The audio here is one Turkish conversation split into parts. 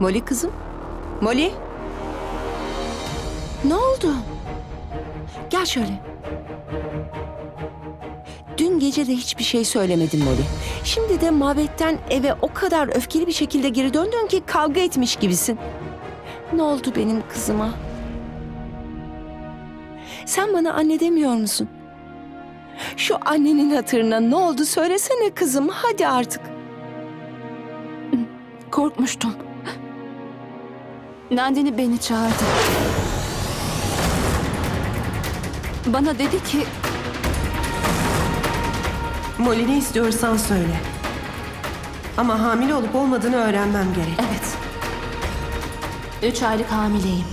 Molly kızım. Molly. Ne oldu? Gel şöyle. Dün gece de hiçbir şey söylemedin Molly. Şimdi de mabetten eve o kadar öfkeli bir şekilde geri döndün ki kavga etmiş gibisin. Ne oldu benim kızıma? Sen bana anne demiyor musun? Şu annenin hatırına ne oldu söylesene kızım hadi artık. Korkmuştum. Nandini beni çağırdı. Bana dedi ki Molly ne istiyorsan söyle. Ama hamile olup olmadığını öğrenmem gerek. evet. Üç aylık hamileyim.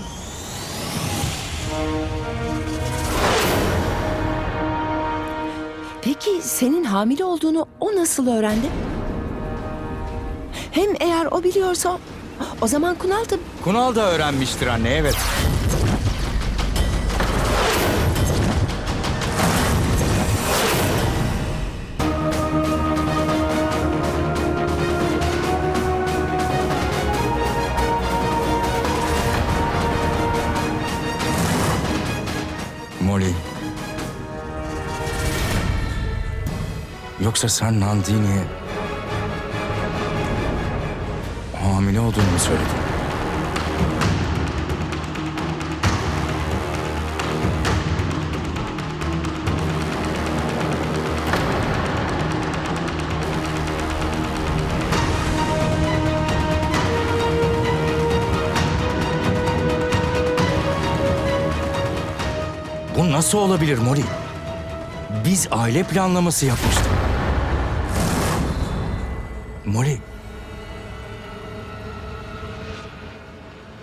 Peki senin hamile olduğunu o nasıl öğrendi? Hem eğer o biliyorsa o zaman Kunal da Kunal da öğrenmiştir anne evet. Molly. Yoksa sen Nandini'ye hamile olduğunu mu söyledin? Bu nasıl olabilir Molly? Biz aile planlaması yapmıştık. Molly.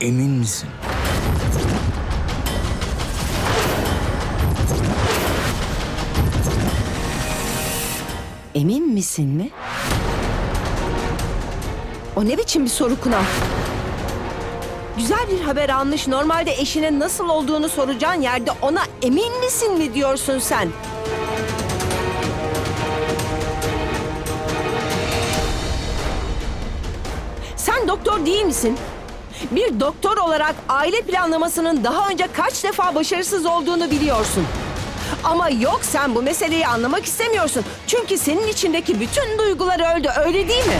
Emin misin? emin misin mi? O ne biçim bir soru Kunal? Güzel bir haber almış normalde eşine nasıl olduğunu soracağın yerde ona emin misin mi diyorsun sen? Sen doktor değil misin? Bir doktor olarak aile planlamasının daha önce kaç defa başarısız olduğunu biliyorsun. Ama yok sen bu meseleyi anlamak istemiyorsun. Çünkü senin içindeki bütün duygular öldü öyle değil mi?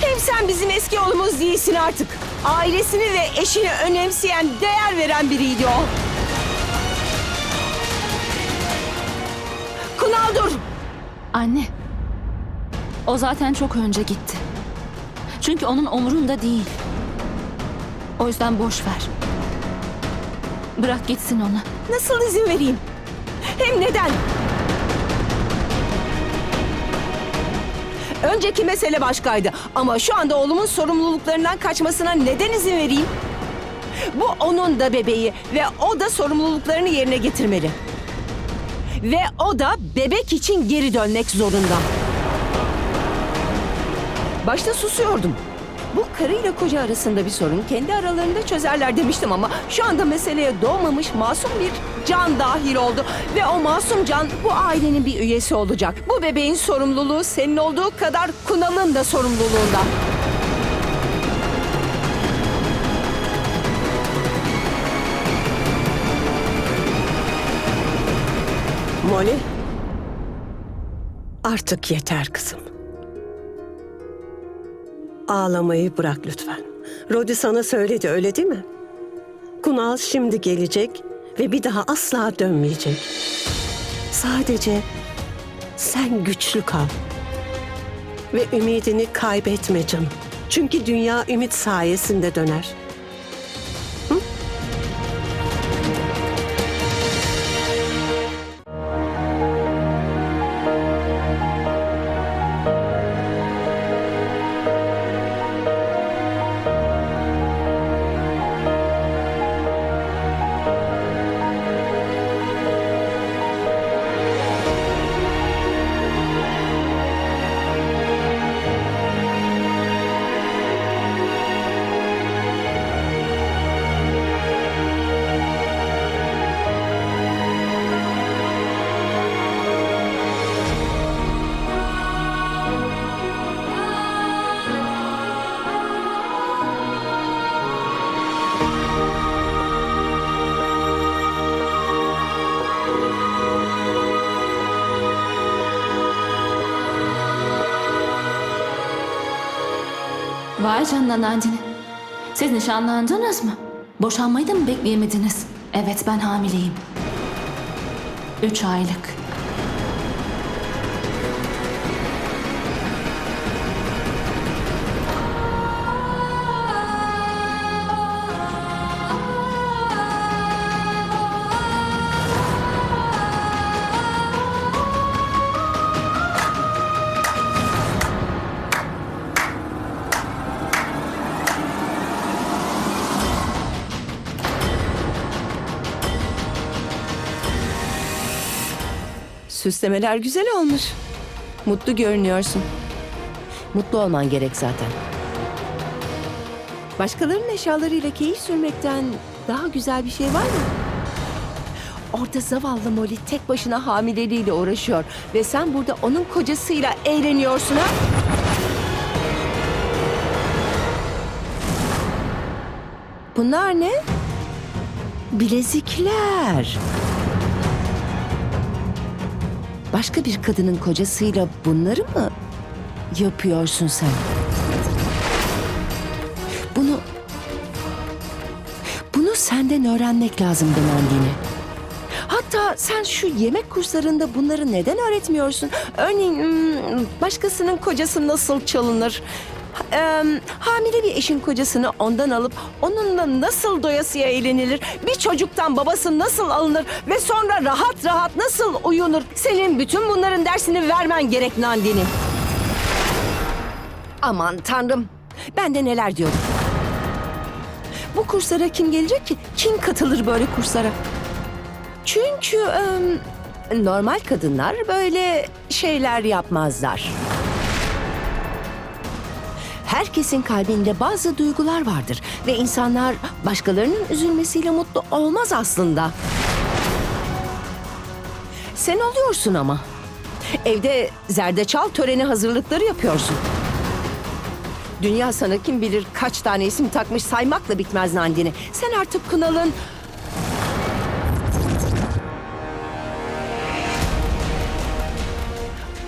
Hem sen bizim eski oğlumuz değilsin artık. Ailesini ve eşini önemseyen, değer veren biriydi o. Kunal dur. Anne. O zaten çok önce gitti. Çünkü onun umurunda değil. O yüzden boş ver. Bırak gitsin ona. Nasıl izin vereyim? Hem neden? Önceki mesele başkaydı ama şu anda oğlumun sorumluluklarından kaçmasına neden izin vereyim? Bu onun da bebeği ve o da sorumluluklarını yerine getirmeli. Ve o da bebek için geri dönmek zorunda. Başta susuyordum. Bu karıyla koca arasında bir sorun kendi aralarında çözerler demiştim ama şu anda meseleye doğmamış masum bir can dahil oldu. Ve o masum can bu ailenin bir üyesi olacak. Bu bebeğin sorumluluğu senin olduğu kadar Kunal'ın da sorumluluğunda. Molly. Artık yeter kızım. Ağlamayı bırak lütfen. Rodi sana söyledi öyle değil mi? Kunal şimdi gelecek ve bir daha asla dönmeyecek. Sadece sen güçlü kal. Ve ümidini kaybetme canım. Çünkü dünya ümit sayesinde döner. Vay canına Nandini. Siz nişanlandınız mı? Boşanmayı da mı bekleyemediniz? Evet ben hamileyim. Üç aylık. Süslemeler güzel olmuş. Mutlu görünüyorsun. Mutlu olman gerek zaten. Başkalarının eşyalarıyla keyif sürmekten daha güzel bir şey var mı? Orada zavallı Molly tek başına hamileliğiyle uğraşıyor ve sen burada onun kocasıyla eğleniyorsun ha? Bunlar ne? Bilezikler. Başka bir kadının kocasıyla bunları mı yapıyorsun sen? Bunu bunu senden öğrenmek lazım Nandini. Hatta sen şu yemek kurslarında bunları neden öğretmiyorsun? Örneğin hmm, başkasının kocası nasıl çalınır? Em, hamile bir eşin kocasını ondan alıp onunla nasıl doyasıya eğlenilir? Bir çocuktan babası nasıl alınır ve sonra rahat rahat nasıl uyunur? Senin bütün bunların dersini vermen gerek Nandini. Aman tanrım. Ben de neler diyorum. Bu kurslara kim gelecek ki? Kim katılır böyle kurslara? Çünkü em, normal kadınlar böyle şeyler yapmazlar. Herkesin kalbinde bazı duygular vardır ve insanlar başkalarının üzülmesiyle mutlu olmaz aslında. Sen oluyorsun ama. Evde zerdeçal töreni hazırlıkları yapıyorsun. Dünya sana kim bilir kaç tane isim takmış saymakla bitmez Nandini. Sen artık Kunal'ın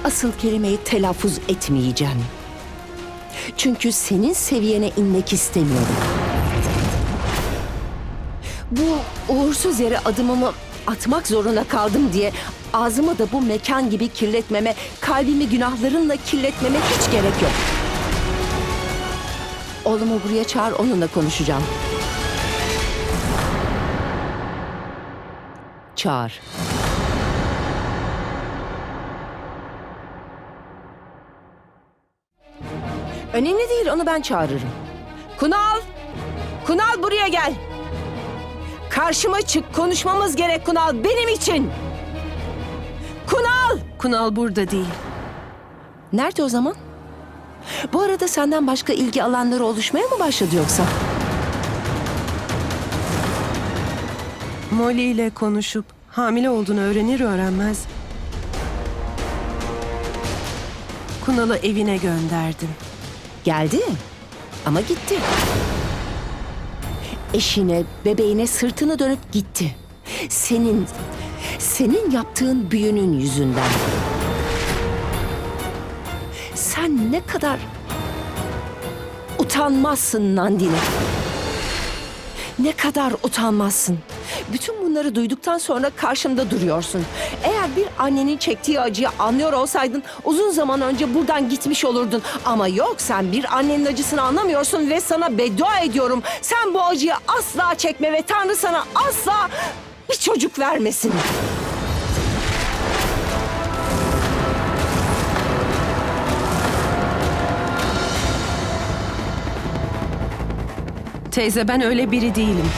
asıl kelimeyi telaffuz etmeyeceğim. Çünkü senin seviyene inmek istemiyorum. Bu uğursuz yere adımımı atmak zorunda kaldım diye ağzımı da bu mekan gibi kirletmeme, kalbimi günahlarınla kirletmeme hiç gerek yok. Oğlumu buraya çağır onunla konuşacağım. Çağır. Önemli değil onu ben çağırırım. Kunal! Kunal buraya gel. Karşıma çık konuşmamız gerek Kunal benim için. Kunal! Kunal burada değil. Nerede o zaman? Bu arada senden başka ilgi alanları oluşmaya mı başladı yoksa? Molly ile konuşup hamile olduğunu öğrenir öğrenmez Kunal'ı evine gönderdim. Geldi ama gitti. Eşine, bebeğine sırtını dönüp gitti. Senin, senin yaptığın büyünün yüzünden. Sen ne kadar utanmazsın Nandini. Ne kadar utanmazsın. Bütün bunları duyduktan sonra karşımda duruyorsun. Eğer bir annenin çektiği acıyı anlıyor olsaydın uzun zaman önce buradan gitmiş olurdun. Ama yok sen bir annenin acısını anlamıyorsun ve sana beddua ediyorum. Sen bu acıyı asla çekme ve Tanrı sana asla bir çocuk vermesin. Teyze ben öyle biri değilim.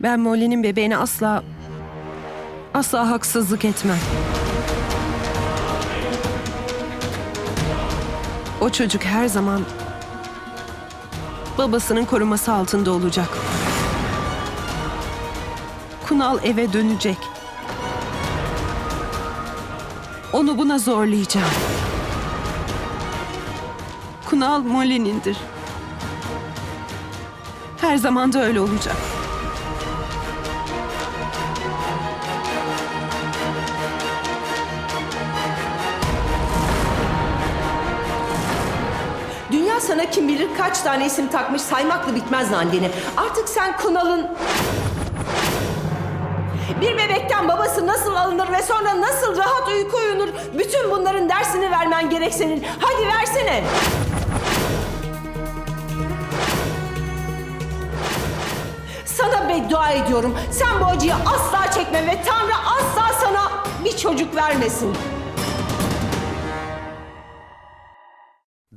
Ben Molly'nin bebeğine asla asla haksızlık etmem. O çocuk her zaman babasının koruması altında olacak. Kunal eve dönecek. Onu buna zorlayacağım. Kunal Molly'nindir. Her zaman da öyle olacak. Sana kim bilir kaç tane isim takmış saymakla bitmez Nandini. Artık sen Kunal'ın... Bir bebekten babası nasıl alınır ve sonra nasıl rahat uyku uyunur bütün bunların dersini vermen gerek senin. Hadi versene. Sana beddua ediyorum. Sen bu acıyı asla çekme ve Tanrı asla sana bir çocuk vermesin.